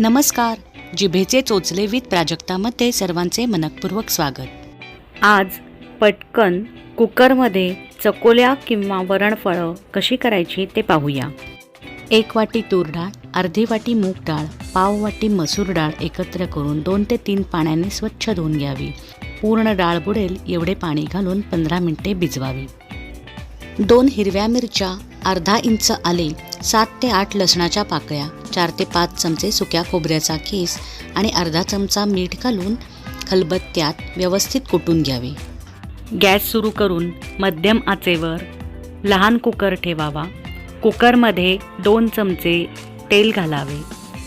नमस्कार. जिभेचे चोचले विथ प्राजक्तामध्ये सर्वांचे मनपूर्वक स्वागत. आज पटकन कुकरमध्ये चकोल्या किंवा वरणफळं कशी करायची ते पाहूया. एक वाटी तूर डाळ अर्धी वाटी मूग डाळ पाव वाटी मसूर डाळ एकत्र करून दोन ते तीन पाण्याने स्वच्छ धुवून घ्यावी. पूर्ण डाळ बुडेल एवढे पाणी घालून पंधरा मिनिटे भिजवावी. दोन हिरव्या मिरच्या अर्धा इंच आले सात ते आठ लसणाच्या पाकळ्या चार ते पाच चमचे सुक्या खोबऱ्याचा केस आणि अर्धा चमचा मीठ घालून खलबत्त्यात व्यवस्थित कुटून घ्यावे. गॅस सुरू करून मध्यम आचेवर लहान कुकर ठेवावा. कुकरमध्ये दोन चमचे तेल घालावे.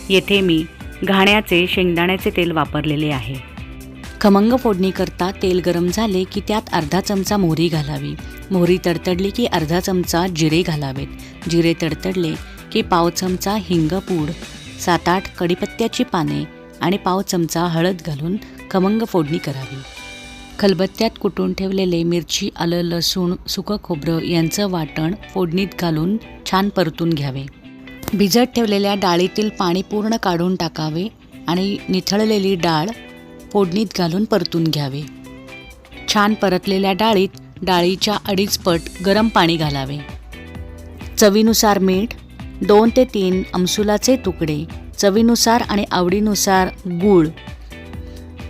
येथे मी घाण्याचे शेंगदाण्याचे तेल वापरलेले आहे. खमंग फोडणी करता तेल गरम झाले की त्यात अर्धा चमचा मोहरी घालावी. मोहरी तडतडली की अर्धा चमचा जिरे घालावेत. जिरे तडतडले की पाव चमचा हिंगपूड सात आठ कडीपत्त्याची पाने आणि पाव चमचा हळद घालून खमंग फोडणी करावी. खलबत्त्यात कुटून ठेवलेले मिरची आलं लसूण सुकं खोबरं यांचं वाटण फोडणीत घालून छान परतून घ्यावे. भिजत ठेवलेल्या डाळीतील पाणी पूर्ण काढून टाकावे आणि निथळलेली डाळ फोडणीत घालून परतून घ्यावे. छान परतलेल्या डाळीत डाळीच्या अडीच पट गरम पाणी घालावे. चवीनुसार मीठ दोन ते तीन अमसुलाचे तुकडे चवीनुसार आणि आवडीनुसार गूळ.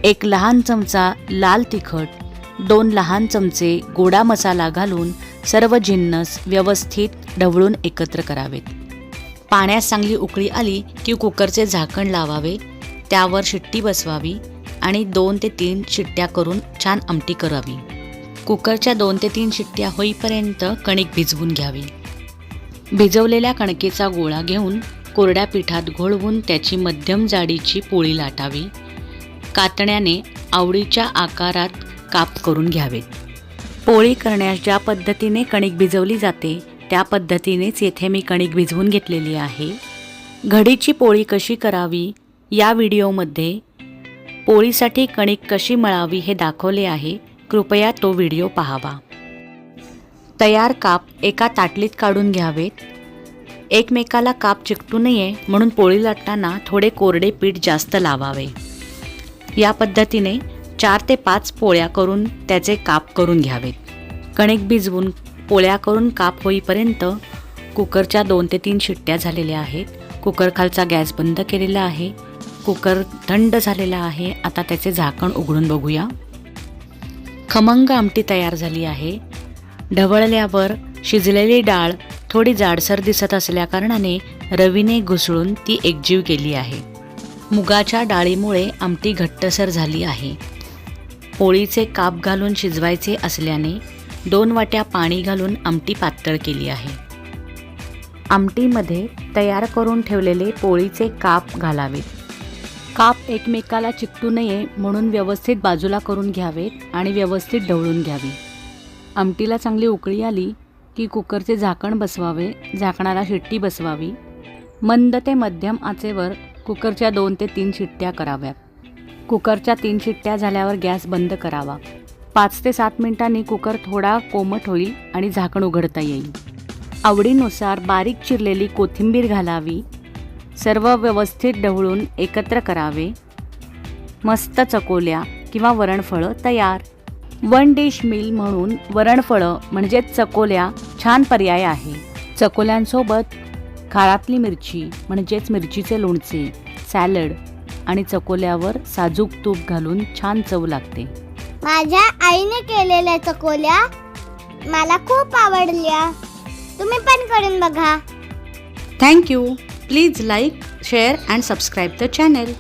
एक लहान चमचा लाल तिखट दोन लहान चमचे गोडा मसाला घालून सर्व जिन्नस व्यवस्थित ढवळून एकत्र करावेत. पाण्यास चांगली उकळी आली की कुकरचे झाकण लावावे त्यावर शिट्टी बसवावी आणि दोन ते तीन शिट्ट्या करून छान आमटी करावी. कुकरच्या दोन ते तीन शिट्ट्या होईपर्यंत कणिक भिजवून घ्यावी. भिजवलेल्या कणकेचा गोळा घेऊन कोरड्या पिठात घोळवून त्याची मध्यम जाडीची पोळी लाटावी. कातण्याने आवडीच्या आकारात काप करून घ्यावेत. पोळी करण्यास ज्या पद्धतीने कणिक भिजवली जाते त्या पद्धतीनेच येथे मी कणिक भिजवून घेतलेली आहे. घडीची पोळी कशी करावी या व्हिडिओमध्ये पोळीसाठी कणिक कशी मळावी हे दाखवले आहे. कृपया तो व्हिडिओ पाहावा. तयार काप एका ताटलीत काढून घ्यावेत. एकमेकाला काप चिकटू नये म्हणून पोळी लाटताना थोडे कोरडे पीठ जास्त लावावे. या पद्धतीने चार ते पाच पोळ्या करून त्याचे काप करून घ्यावेत. कणिक भिजवून पोळ्या करून काप होईपर्यंत कुकरच्या दोन ते तीन शिट्ट्या झालेल्या आहेत. कुकर खालचा गॅस बंद केलेला आहे. कुकर थंड झालेला आहे. आता त्याचे झाकण उघडून बघूया. खमंग आमटी तयार झाली आहे. ढवळल्यावर शिजलेली डाळ थोडी जाडसर दिसत असल्याकारणाने रवीने घुसळून ती एकजीव केली आहे. मुगाच्या डाळीमुळे आमटी घट्टसर झाली आहे. पोळीचे काप घालून शिजवायचे असल्याने दोन वाट्या पाणी घालून आमटी पातळ केली आहे. आमटीमध्ये तयार करून ठेवलेले पोळीचे काप घालावेत. काप एकमेकाला चिकटू नये म्हणून व्यवस्थित बाजूला करून घ्यावेत आणि व्यवस्थित ढवळून घ्यावी. आमटीला चांगली उकळी आली की कुकरचे झाकण बसवावे झाकणाला शिट्टी बसवावी. मंद ते मध्यम आचेवर कुकरच्या दोन ते तीन शिट्ट्या कराव्यात. कुकरच्या तीन शिट्ट्या झाल्यावर गॅस बंद करावा. पाच ते सात मिनिटांनी कुकर थोडा कोमट होईल आणि झाकण उघडता येईल. आवडीनुसार बारीक चिरलेली कोथिंबीर घालावी. सर्व व्यवस्थित ढवळून एकत्र करावे. मस्त चकोल्या किंवा वरणफळं तयार. वन डिश मील म्हणून वरणफळं म्हणजेच चकोल्या छान पर्याय आहे. चकोल्यांसोबत काळातली मिरची म्हणजेच मिरचीचे लोणचे सॅलड आणि चकोल्यावर साजूक तूप घालून छान चव लागते. माझ्या आईने केलेल्या चकोल्या मला खूप आवडल्या. तुम्ही पण करून बघा. Thank you please like share and subscribe the channel